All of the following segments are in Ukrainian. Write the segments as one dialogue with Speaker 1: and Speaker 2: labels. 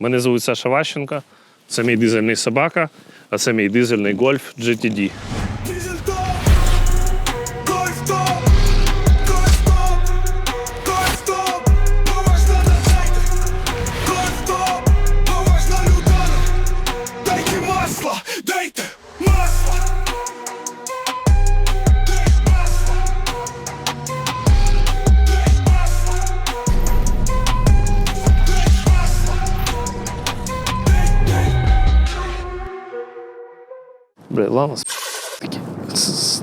Speaker 1: Мене звуть Саша Ващенко, це мій дизельний собака, а це мій дизельний гольф GTD.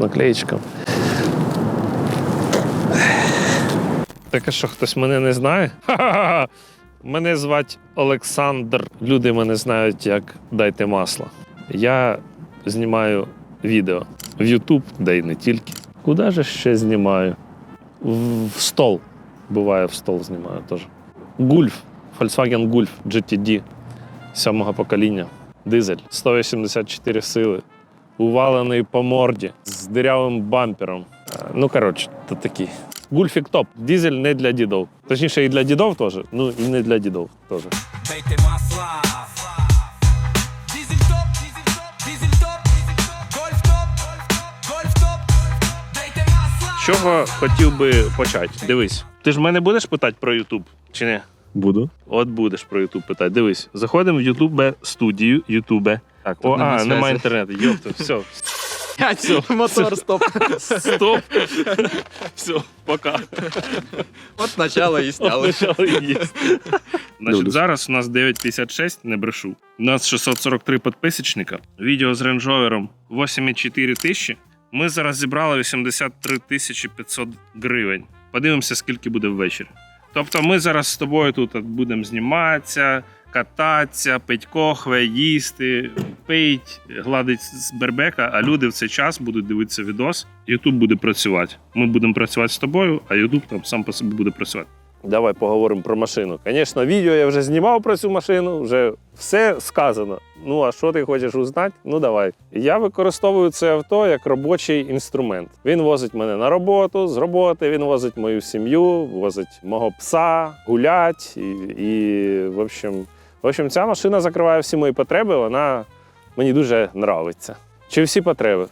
Speaker 1: Наклеєчком. Так а що, хтось мене не знає? Ха-ха-ха! Мене звати Олександр. Люди мене знають як Дайте масло. Я знімаю відео в YouTube, де й не тільки. Куди ж ще знімаю? В, в стол. Буває, в стол знімаю теж. Гульф. Volkswagen Gulf GTD сьомого покоління. Дизель 184 сили. Увалений по морді з дирявим бампером. Е, Ну, коротше, то такий. Гульфік топ. Дизель не для дідов. Точніше, і для дідов теж, ну і не для дідов теж.
Speaker 2: Дайте масла.
Speaker 1: З чого хотів би почати? Дивись. Ти ж мене будеш питати про Ютуб чи ні?
Speaker 3: Буду.
Speaker 1: От будеш про Ютуб питати. Дивись, заходимо в Ютубе студію Ютубе. Так, о,
Speaker 3: нема
Speaker 1: а, немає інтернету. Йопта, все.
Speaker 3: Мотор, стоп.
Speaker 1: Стоп. Все, пока.
Speaker 3: От начало і сняли.
Speaker 1: Почали їсти. Значить, зараз у нас 9.56, не брешу. У нас 643 підписочника. Відео з рейндж-ровером 8,4 тисячі. Ми зараз зібрали 83 тисячі 500 гривень. Подивимося, скільки буде ввечері. Тобто ми зараз з тобою тут от будемо зніматися, кататися, пить кохве, їсти, пить, гладить з бербека, а люди в цей час будуть дивитися відос. Ютуб буде працювати. Ми будемо працювати з тобою, а Ютуб там сам по собі буде працювати. Давай поговоримо про машину. Звісно, відео я вже знімав про цю машину, вже все сказано. Ну а що ти хочеш узнати? Ну давай. Я використовую це авто як робочий інструмент. Він возить мене на роботу, з роботи він возить мою сім'ю, возить мого пса, гулять. І, і в, общем, в общем, ця машина закриває всі мої потреби. Вона мені дуже нравиться. Чи всі потреби?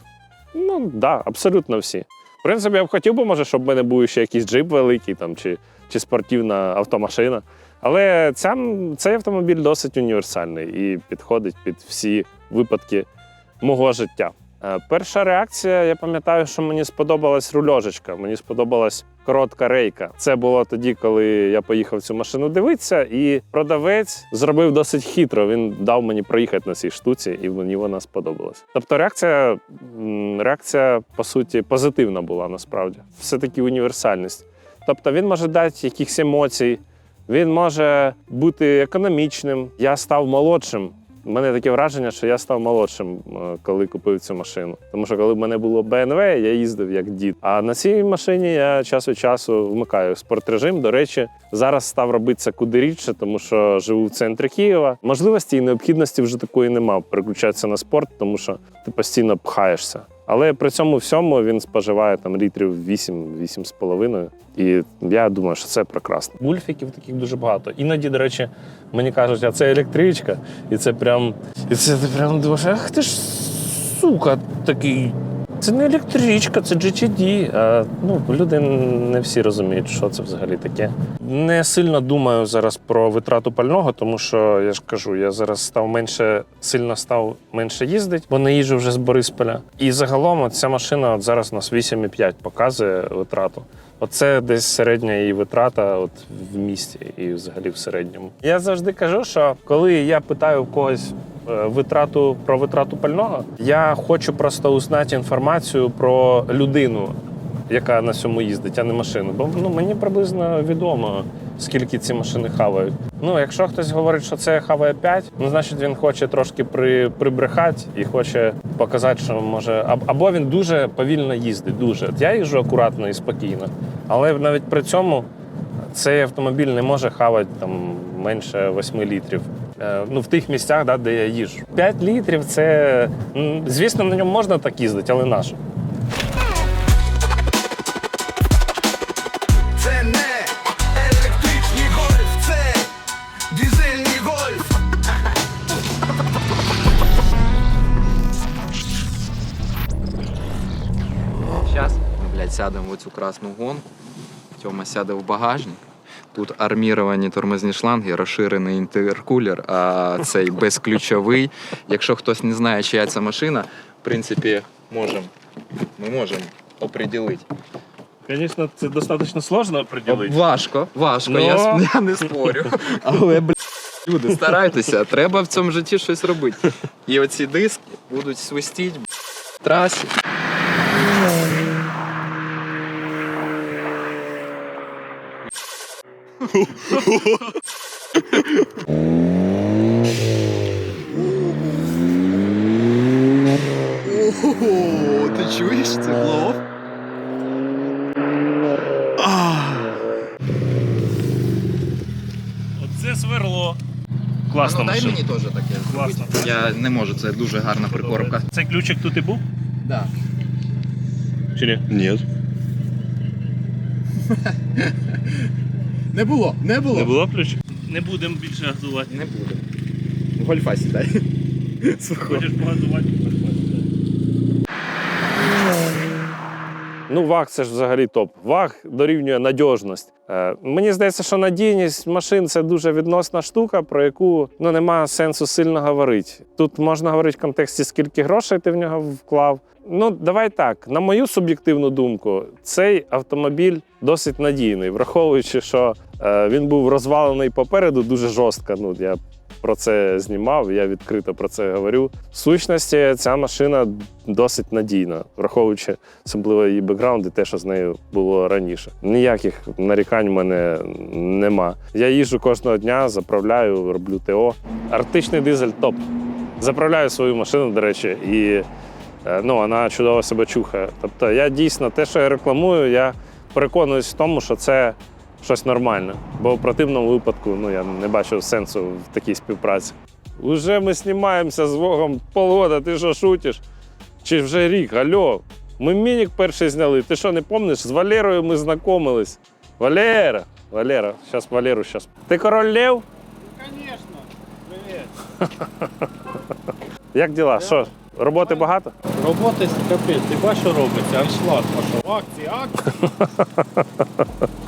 Speaker 1: Ну так, да, абсолютно всі. В принципі, я б хотів би, може, щоб в мене був ще якийсь джип великий там, чи, чи спортивна автомашина. Але ця, цей автомобіль досить універсальний і підходить під всі випадки мого життя. Е, Перша реакція, я пам'ятаю, що мені сподобалась рульожечка, мені сподобалась коротка рейка. Це було тоді, коли я поїхав цю машину дивитися, і продавець зробив досить хитро. Він дав мені проїхати на цій штуці, і мені вона сподобалась. Тобто реакція, реакція по суті, позитивна була насправді. Все-таки універсальність. Тобто він може дати якихось емоцій, він може бути економічним. Я став молодшим. У мене таке враження, що я став молодшим, е, коли купив цю машину. Тому що коли в мене було BMW, я їздив як дід. А на цій машині я час від часу вмикаю спортрежим. До речі, зараз став робити куди рідше, тому що живу в центрі Києва. Можливості і необхідності вже такої нема переключатися на спорт, тому що ти постійно пхаєшся. Але при цьому всьому він споживає там літрів 8-8,5. І я думаю, що це прекрасно. Гульфіків таких дуже багато. Іноді, до речі, мені кажуть, а це електричка, і це прям. І це ти прям думаєш, ах ти ж сука такий. Це не електричка, це GTD. А, ну, люди не всі розуміють, що це взагалі таке. Не сильно думаю зараз про витрату пального, тому що я ж кажу, я зараз став менше, сильно став менше їздити, бо не їжджу вже з Борисполя. І загалом от ця машина от зараз у нас 8,5 показує витрату. Оце десь середня її витрата от в місті і взагалі в середньому. Я завжди кажу, що коли я питаю в когось витрату про витрату пального, я хочу просто узнати інформацію про людину, яка на цьому їздить, а не машину. Бо ну мені приблизно відомо, скільки ці машини хавають. Ну, якщо хтось говорить, що це хаває 5, ну значить він хоче трошки при, прибрехати і хоче показати, що може. Або він дуже повільно їздить. Дуже. Я їжджу акуратно і спокійно. Але навіть при цьому цей автомобіль не може хавати там менше 8 літрів. Е, ну, в тих місцях, да, де я їжу. 5 літрів це, звісно, на ньому можна так їздити, але наше.
Speaker 4: Це не електричний гольф, це дизельний гольф.
Speaker 3: Зараз, сядемо в цю красну гонку. Тьома сяде в багажник. Тут арміровані тормозні шланги, розширений інтеркулер, а цей безключовий. Якщо хтось не знає, чия це машина, в принципі, можем, ми можемо оприділити.
Speaker 1: Звісно, це достатньо сложно приділити.
Speaker 3: Важко, важко,
Speaker 1: Ну.
Speaker 3: я, я не спорю. Але, блядь, люди, старайтеся, треба в цьому житті щось робити. І оці диски будуть свистіть в трасі. Ого, ти чуєш це блов?
Speaker 1: Оце сверло. Класна
Speaker 3: ну, дай
Speaker 1: машина.
Speaker 3: мені теж таке.
Speaker 1: Класно.
Speaker 3: Я не можу, це дуже гарна прикормка.
Speaker 1: Цей ключик тут і був?
Speaker 3: Да.
Speaker 1: Чи ні?
Speaker 5: Ні.
Speaker 3: Не було, не було.
Speaker 1: Не було ключ? Не будемо більше газувати.
Speaker 3: Не буде. В гольфа сідай.
Speaker 1: Хочеш погазувати? Ну, ВАГ це ж взагалі топ. ВАГ дорівнює надіжність. Е, мені здається, що надійність машин це дуже відносна штука, про яку ну, немає сенсу сильно говорити. Тут можна говорити в контексті, скільки грошей ти в нього вклав. Ну, давай так, на мою суб'єктивну думку, цей автомобіль досить надійний, враховуючи, що він був розвалений попереду дуже жорстко. Ну, я про це знімав, я відкрито про це говорю. В сущності ця машина досить надійна, враховуючи особливо її бекграунд і те, що з нею було раніше. Ніяких нарікань в мене нема. Я їжджу кожного дня, заправляю, роблю ТО. Арктичний дизель топ. Заправляю свою машину, до речі, і е, ну, вона чудово себе чухає. Тобто я дійсно те, що я рекламую, я переконуюсь в тому, що це щось нормальне. Бо в противному випадку ну, я не бачу сенсу в такій співпраці. Уже ми знімаємося з Вогом полгода, ти що шутиш? Чи вже рік? Алло, ми мінік перший зняли. Ти що, не пам'ятаєш? З Валерою ми знайомились. Валера, Валера, зараз Валеру зараз. Ти король Лев?
Speaker 5: Звісно. Привіт.
Speaker 1: Як діла? Що? Роботи багато?
Speaker 5: Роботи капець, ти бачиш, що робиться? Аншлаг пішов. Акції, акції.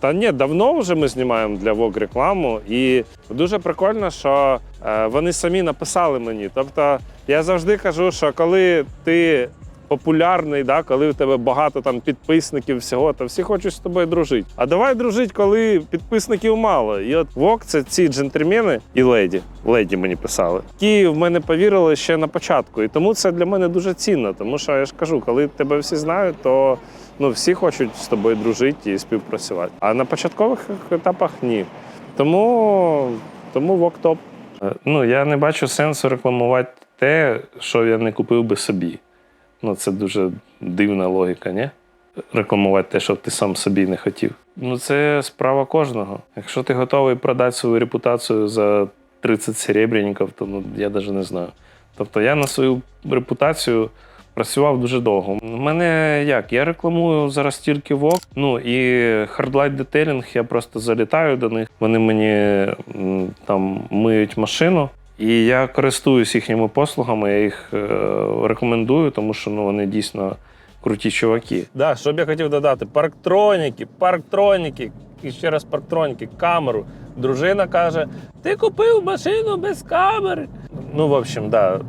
Speaker 1: Та ні, давно вже ми знімаємо для Vogue рекламу, і дуже прикольно, що е, вони самі написали мені. Тобто я завжди кажу, що коли ти популярний, да, коли у тебе багато там підписників, всього, то всі хочуть з тобою дружити. А давай дружити, коли підписників мало. І от Vogue – це ці джентльмени і леді. Леді мені писали, які в мене повірили ще на початку. І тому це для мене дуже цінно. Тому що я ж кажу, коли тебе всі знають, то ну, всі хочуть з тобою дружити і співпрацювати. А на початкових етапах ні. Тому, тому вок топ. Е, Ну, я не бачу сенсу рекламувати те, що я не купив би собі. Ну, це дуже дивна логіка, ні? Рекламувати те, що ти сам собі не хотів. Ну, це справа кожного. Якщо ти готовий продати свою репутацію за 30 серебряників, то ну, я навіть не знаю. Тобто я на свою репутацію працював дуже довго. У мене як? Я рекламую зараз тільки ВОК. Ну і Hardlight Detailing, я просто залітаю до них. Вони мені там миють машину. І я користуюсь їхніми послугами, я їх е, рекомендую, тому що ну, вони дійсно круті чуваки. Да, що б я хотів додати? Парктроніки, парктроніки, і ще раз парктроніки, камеру. Дружина каже: ти купив машину без камери. Ну, в общем, да.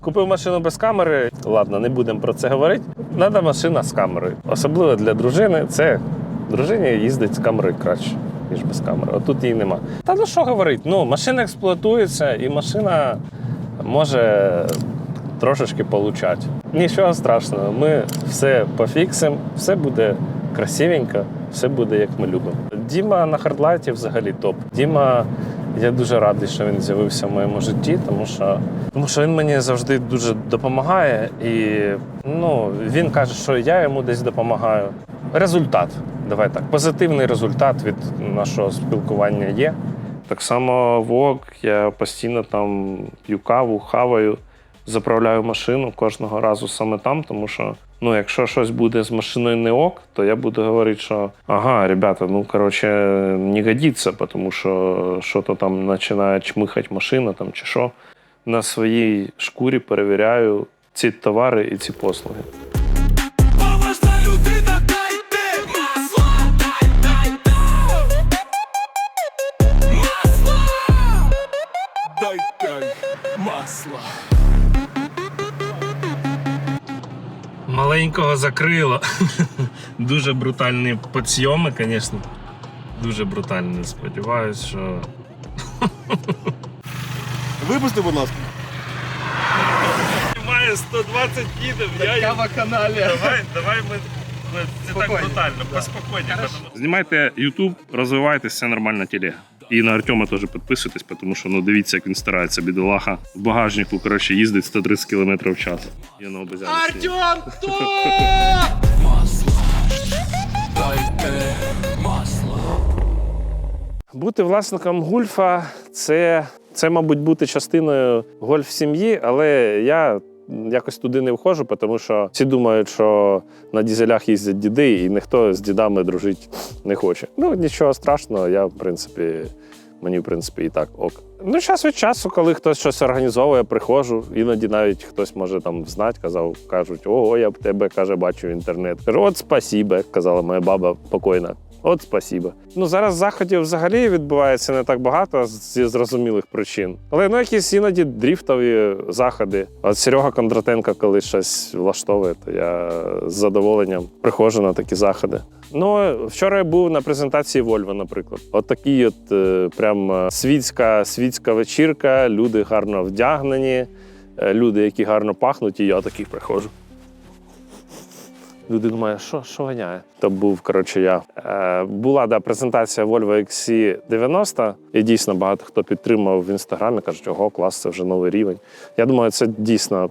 Speaker 1: Купив машину без камери. Ладно, не будемо про це говорити. Надо машина з камерою. Особливо для дружини. Це дружині їздить з камерою краще, ніж без камери. А тут її нема. Та ну що говорити? Ну, машина експлуатується, і машина може трошечки получати. Нічого страшного, ми все пофіксимо, все буде красивенько, все буде як ми любимо. Діма на хардлайті взагалі топ. Діма, я дуже радий, що він з'явився в моєму житті, тому що, тому що він мені завжди дуже допомагає. І ну, він каже, що я йому десь допомагаю. Результат. Давай так, позитивний результат від нашого спілкування є. Так само ВОК, я постійно там п'ю каву, хаваю, заправляю машину кожного разу саме там, тому що ну, якщо щось буде з машиною не ок, то я буду говорити, що ага, ребята, ну коротше, не годиться, тому що що-то там починає чмихати машина там чи що. На своїй шкурі перевіряю ці товари і ці послуги. Маленького закрило. Дуже брутальні підйоми, звісно. Дуже брутальні. Сподіваюсь, що.
Speaker 6: Випусти, будь ласка.
Speaker 1: Має 120 їдів, я
Speaker 3: Я на каналі.
Speaker 1: Давай, давай ми. Це так брутально,
Speaker 3: да.
Speaker 1: поспокійніше. Знімайте YouTube, розвивайтесь, все нормально телега. І на Артема теж підписуйтесь, тому що ну дивіться, як він старається, бідолаха. В багажнику, коротше, їздить 130 км в час. Я на.
Speaker 2: Масло. Дайте масло.
Speaker 1: Бути власником гульфа це, це, мабуть, бути частиною гольф сім'ї, але я якось туди не входжу, тому що всі думають, що на дізелях їздять діди, і ніхто з дідами дружити не хоче. Ну нічого страшного, я в принципі. Мені, в принципі, і так ок. Ну, час від часу, коли хтось щось організовує, приходжу. Іноді навіть хтось може там знати, казав, кажуть, ого, я б тебе каже, бачу інтернет. Кажу, от спасібо, казала моя баба покойна. От спасіба. Ну зараз заходів взагалі відбувається не так багато зі зрозумілих причин. Але ну якісь іноді дріфтові заходи. От Серега Кондратенко, коли щось влаштовує, то я з задоволенням приходжу на такі заходи. Ну вчора я був на презентації Volvo, наприклад. От такий от е, прям е, світська, світська вечірка. Люди гарно вдягнені, е, люди, які гарно пахнуть, і я такий приходжу. Люди думають, що, що ганяє? То був, коротше, я. Е, була да, презентація Volvo XC90, і дійсно багато хто підтримав в інстаграмі, кажуть, ого, клас, це вже новий рівень. Я думаю, це дійсно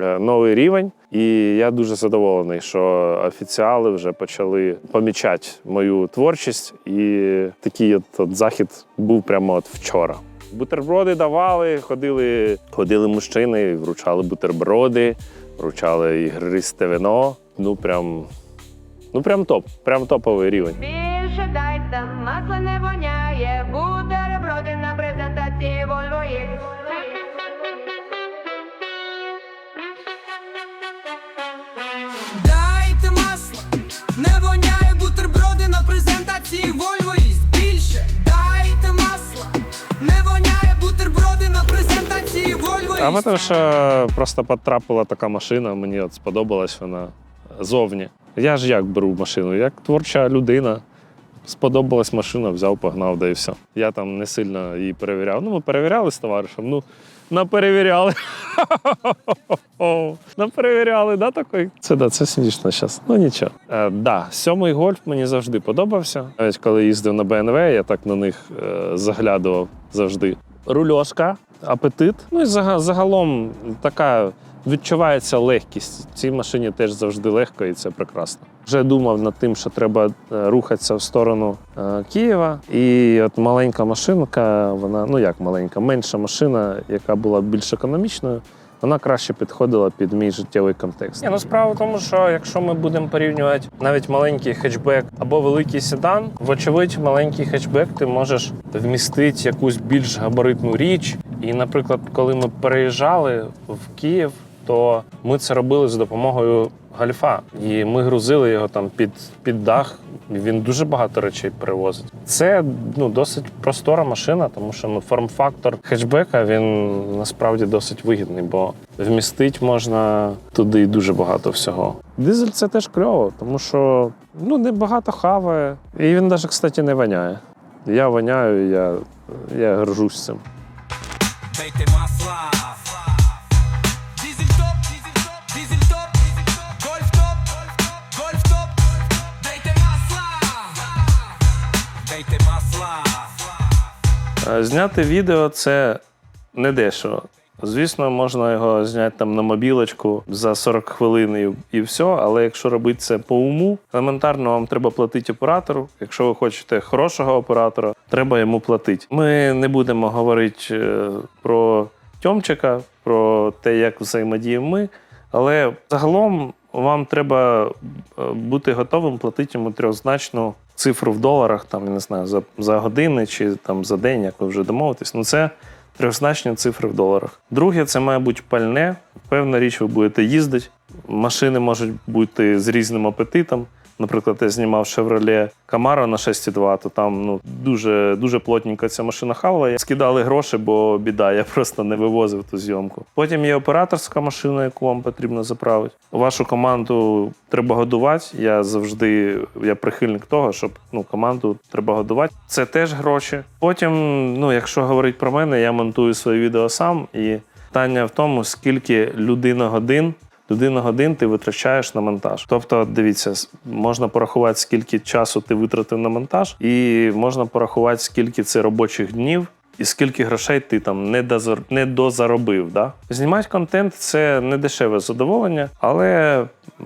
Speaker 1: е, новий рівень. І я дуже задоволений, що офіціали вже почали помічати мою творчість. І такий от, от захід був прямо от вчора. Бутерброди давали, ходили, ходили мужчини, вручали бутерброди, вручали ігристе вино. Ну прям, ну прям топ, прям топовий рівень.
Speaker 7: Більше дайте, масло не воняє, бутерброди на презентації Volvo X.
Speaker 2: Дайте масло. Не воняє бутерброди на презентації Volvo East. Більше. Дайте масло. Не воняє бутерброди на презентації Volvo
Speaker 1: А
Speaker 2: East.
Speaker 1: тому що просто потрапила така машина, мені от сподобалась вона зовні. Я ж як беру машину, як творча людина. Сподобалась машина, взяв, погнав, да і все. Я там не сильно її перевіряв. Ну, ми перевіряли з товаришем. Ну, наперевіряли. Наперевіряли, да, такий? Це да, це смішно зараз. Ну нічого. Е, да, сьомий гольф мені завжди подобався. Навіть коли їздив на БНВ, я так на них е, заглядував завжди. Рульошка, апетит. Ну і загалом така відчувається легкість. В цій машині теж завжди легко, і це прекрасно. Вже думав над тим, що треба е, рухатися в сторону е, Києва. І от маленька машинка, вона ну як маленька, менша машина, яка була більш економічною. Вона краще підходила під мій життєвий контекст. Ні, ну справа в тому, що якщо ми будемо порівнювати навіть маленький хетчбек або великий седан, вочевидь, маленький хетчбек ти можеш вмістити якусь більш габаритну річ. І, наприклад, коли ми переїжджали в Київ, то ми це робили за допомогою гальфа. І ми грузили його там під, під дах. І Він дуже багато речей перевозить. Це ну досить простора машина, тому що ну форм-фактор хетчбека він насправді досить вигідний, бо вмістити можна туди дуже багато всього. Дизель це теж кльово, тому що ну не багато хаває, і він навіть, кстати, не воняє. Я воняю, я, я горжусь цим. Зняти відео це не дешево. Звісно, можна його зняти там на мобілочку за 40 хвилин і, і все. Але якщо робити це по уму, елементарно вам треба платити оператору. Якщо ви хочете хорошого оператора, треба йому платити. Ми не будемо говорити е, про Тьомчика, про те, як взаємодіємо ми. Але загалом вам треба е, бути готовим платити йому трьохзначну цифру в доларах, там я не знаю, за, за години чи там за день, як ви вже домовитесь. Ну це трьохзначні цифри в доларах. Друге, це має бути пальне. Певна річ, ви будете їздити. Машини можуть бути з різним апетитом. Наприклад, я знімав Chevrolet Camaro на 6,2, то там ну дуже дуже плотненько ця машина хавала. Скидали гроші, бо біда, я просто не вивозив ту зйомку. Потім є операторська машина, яку вам потрібно заправити. Вашу команду треба годувати. Я завжди я прихильник того, щоб ну команду треба годувати. Це теж гроші. Потім, ну якщо говорити про мене, я монтую свої відео сам і. Питання в тому, скільки людина годин. Людина годин ти витрачаєш на монтаж. Тобто, дивіться, можна порахувати, скільки часу ти витратив на монтаж, і можна порахувати, скільки це робочих днів, і скільки грошей ти там не, дозар... не дозаробив. Да? Знімати контент це не дешеве задоволення, але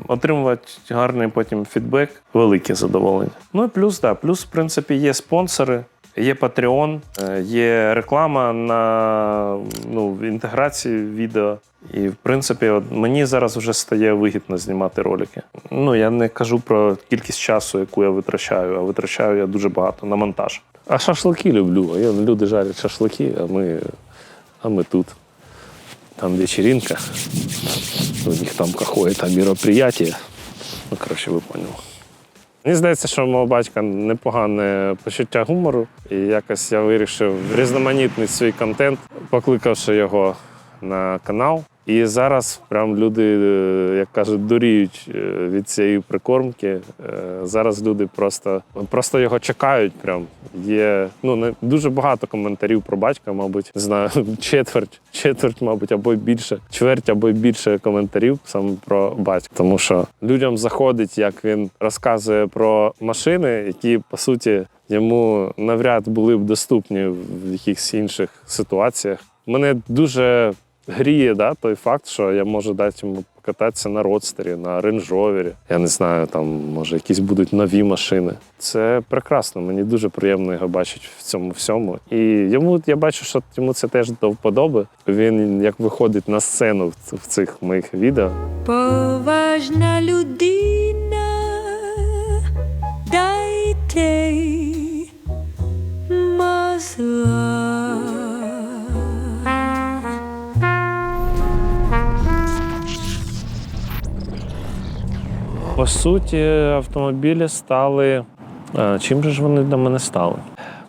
Speaker 1: отримувати гарний потім фідбек велике задоволення. Ну і плюс, да, плюс, в принципі, є спонсори. Є Patreon, е, є реклама на ну, інтеграції відео. І, в принципі, от мені зараз вже стає вигідно знімати ролики. Ну, я не кажу про кількість часу, яку я витрачаю, а витрачаю я дуже багато на монтаж. А шашлики люблю. Я- Люди жарять шашлики, а ми, а ми тут. Там вечеринка. У них там какое-то мероприятие. Ну, коротше, ви поняли. Мені здається, що мого батька непогане почуття гумору, і якось я вирішив різноманітний свій контент, покликавши його на канал. І зараз прям люди, е, як кажуть, дуріють е, від цієї прикормки. Е, Зараз люди просто, просто його чекають. Прям є ну не дуже багато коментарів про батька, мабуть, не знаю, четверть, четверть, мабуть, або більше, чверть або більше коментарів саме про батька. Тому що людям заходить, як він розказує про машини, які по суті йому навряд були б доступні в якихось інших ситуаціях. Мене дуже гріє да, той факт, що я можу дати йому покататися на родстері, на рейндж-ровері. Я не знаю, там може якісь будуть нові машини. Це прекрасно. Мені дуже приємно його бачити в цьому всьому. І йому я бачу, що йому це теж до вподоби. Він як виходить на сцену в в цих моїх відео.
Speaker 6: Поважна людина, дайте масла.
Speaker 1: По суті, автомобілі стали. А, чим же ж вони для мене стали?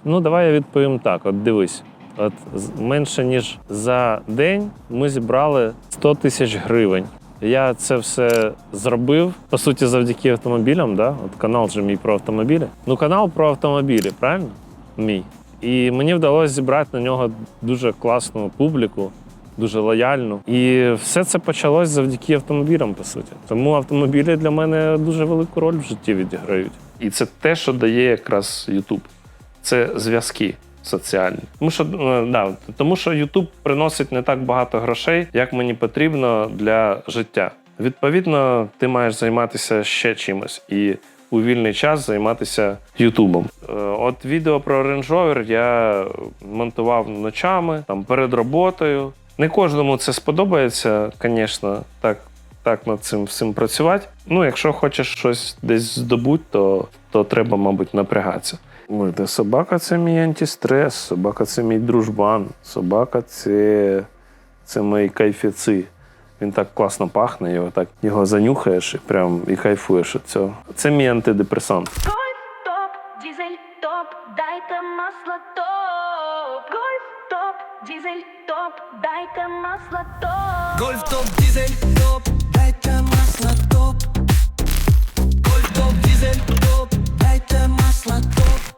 Speaker 1: Ну, давай я відповім так: от дивись. От менше ніж за день ми зібрали 100 тисяч гривень. Я це все зробив, по суті, завдяки автомобілям. Да? От канал же мій про автомобілі. Ну, канал про автомобілі, правильно? Мій. І мені вдалося зібрати на нього дуже класну публіку, дуже лояльну. І все це почалось завдяки автомобілям, по суті. Тому автомобілі для мене дуже велику роль в житті відіграють. І це те, що дає якраз YouTube. Це зв'язки соціальні. Тому що, е, да, тому що YouTube приносить не так багато грошей, як мені потрібно для життя. Відповідно, ти маєш займатися ще чимось. І у вільний час займатися Ютубом. Е, От відео про Range Rover я монтував ночами, там перед роботою. Не кожному це сподобається, звісно, так, так над цим всім працювати. Ну, якщо хочеш щось десь здобути, то, то треба, мабуть, напрягатися. Ой, та собака це мій антистрес, собака це мій дружбан, собака це, це мої кайфіці. Він так класно пахне, його так його занюхаєш і прям і кайфуєш від цього. Це мій антидепресант.
Speaker 8: Гольф топ, дизель топ, дайте масло дизель топ, дайте масло топ.
Speaker 2: Гольф топ, дизель топ, дайте масла топ. Гольф топ, дизель топ, дайте масла топ.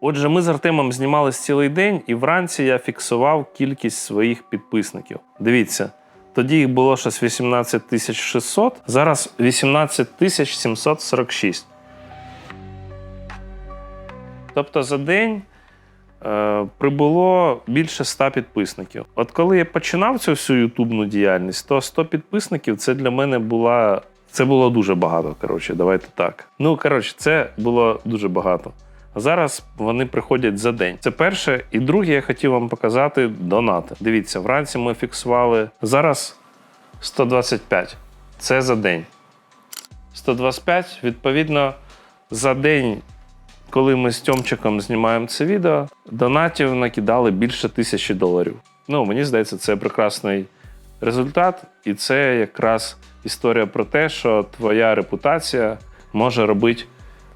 Speaker 1: Отже, ми з Артемом знімались цілий день, і вранці я фіксував кількість своїх підписників. Дивіться, тоді їх було щось 18 600, зараз 18 746. Тобто за день прибуло більше 100 підписників. От коли я починав цю всю ютубну діяльність, то 100 підписників це для мене була. Це було дуже багато. Коротше, давайте так. Ну, коротше, це було дуже багато. Зараз вони приходять за день. Це перше. І друге, я хотів вам показати донати. Дивіться, вранці ми фіксували зараз 125. Це за день. 125, відповідно, за день, коли ми з Тьомчиком знімаємо це відео, донатів накидали більше тисячі доларів. Ну, мені здається, це прекрасний результат, і це якраз історія про те, що твоя репутація може робити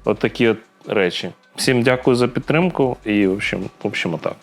Speaker 1: от такі от речі. Всім дякую за підтримку і, в общем, в общем, отак.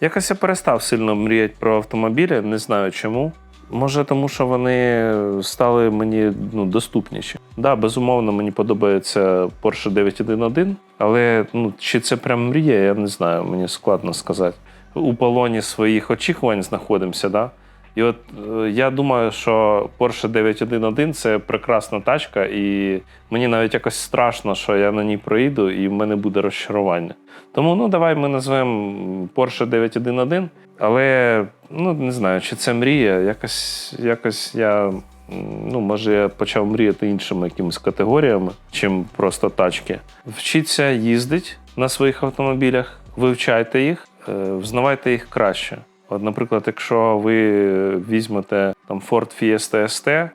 Speaker 1: Якось я перестав сильно мріяти про автомобілі, не знаю чому. Може, тому що вони стали мені ну, доступніші. Да, безумовно, мені подобається Porsche 911, але ну, чи це прям мрія, я не знаю, мені складно сказати. У полоні своїх очікувань знаходимося, да? І от е, я думаю, що Porsche 911 це прекрасна тачка, і мені навіть якось страшно, що я на ній проїду, і в мене буде розчарування. Тому ну давай ми назвемо Porsche 911, але ну не знаю, чи це мрія. Якось, якось я. Ну, може, я почав мріяти іншими якимись категоріями, чим просто тачки. Вчіться їздити на своїх автомобілях, вивчайте їх, е, взнавайте їх краще. От, наприклад, якщо ви візьмете там Ford Fiesta ST,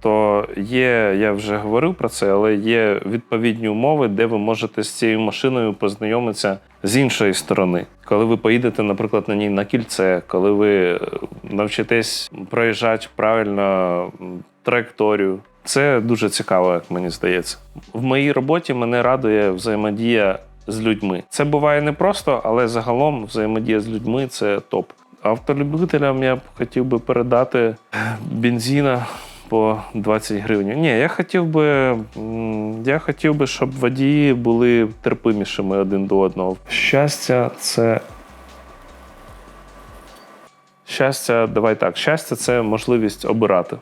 Speaker 1: то є, я вже говорив про це, але є відповідні умови, де ви можете з цією машиною познайомитися з іншої сторони. Коли ви поїдете, наприклад, на ній на кільце, коли ви е, навчитесь проїжджати правильно траєкторію. Це дуже цікаво, як мені здається. В моїй роботі мене радує взаємодія з людьми. Це буває непросто, але загалом взаємодія з людьми це топ. Автолюбителям я б хотів би передати бензина по 20 гривень. Ні, я хотів би, я хотів би, щоб водії були терпимішими один до одного. Щастя, це. Щастя, давай так. Щастя це можливість обирати.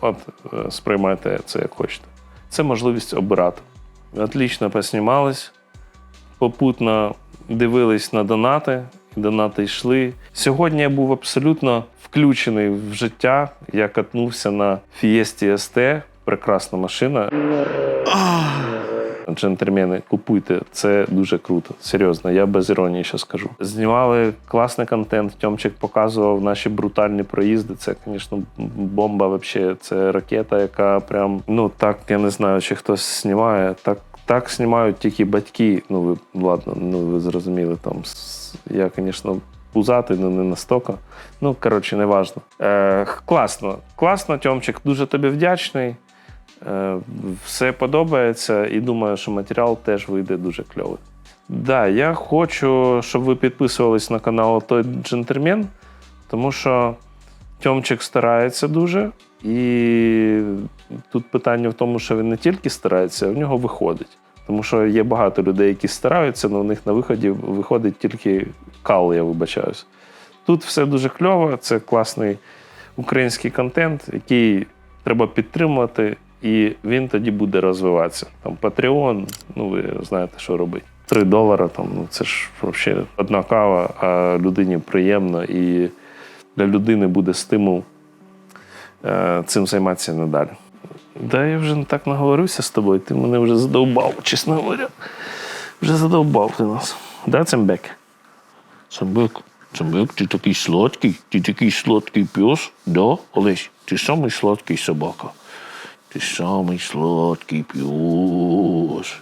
Speaker 1: От е, сприймайте це як хочете. Це можливість обирати. Отлично поснімались, попутно дивились на донати, донати йшли. Сьогодні я був абсолютно включений в життя. Я катнувся на Fiesta ST. Прекрасна машина. Джентльмени, купуйте, це дуже круто. Серйозно, я без іронії ще скажу. Знімали класний контент. Тьомчик показував наші брутальні проїзди. Це, звісно, бомба. Вообще. Це ракета, яка прям ну так я не знаю, чи хтось знімає. Так так знімають тільки батьки. Ну ви ладно, ну ви зрозуміли там. Я, звісно, пузатий, але не настільки. Ну коротше, не важно. Е, класно, класно, Тьомчик, дуже тобі вдячний. Е, Все подобається і думаю, що матеріал теж вийде дуже кльовий. Да, я хочу, щоб ви підписувались на канал Той Джентльмен, тому що Тьомчик старається дуже. І тут питання в тому, що він не тільки старається, а в нього виходить. Тому що є багато людей, які стараються, але в них на виході виходить тільки кал, я вибачаюсь. Тут все дуже кльово, це класний український контент, який треба підтримувати, і він тоді буде розвиватися. Там Patreon, ну ви знаєте, що робити. 3 долара, там, ну це ж взагалі одна кава, а людині приємно, і для людини буде стимул е, цим займатися надалі. Да, я вже не так наговорився з тобою, ти мене вже задовбав, чесно говоря. Вже задовбав ти нас. Да, Цембек?
Speaker 9: Цимбик, Цимбик, ти такий сладкий, ти такий сладкий пес, да, Олесь? Ти самий сладкий собака. Ти самий сладкий пес.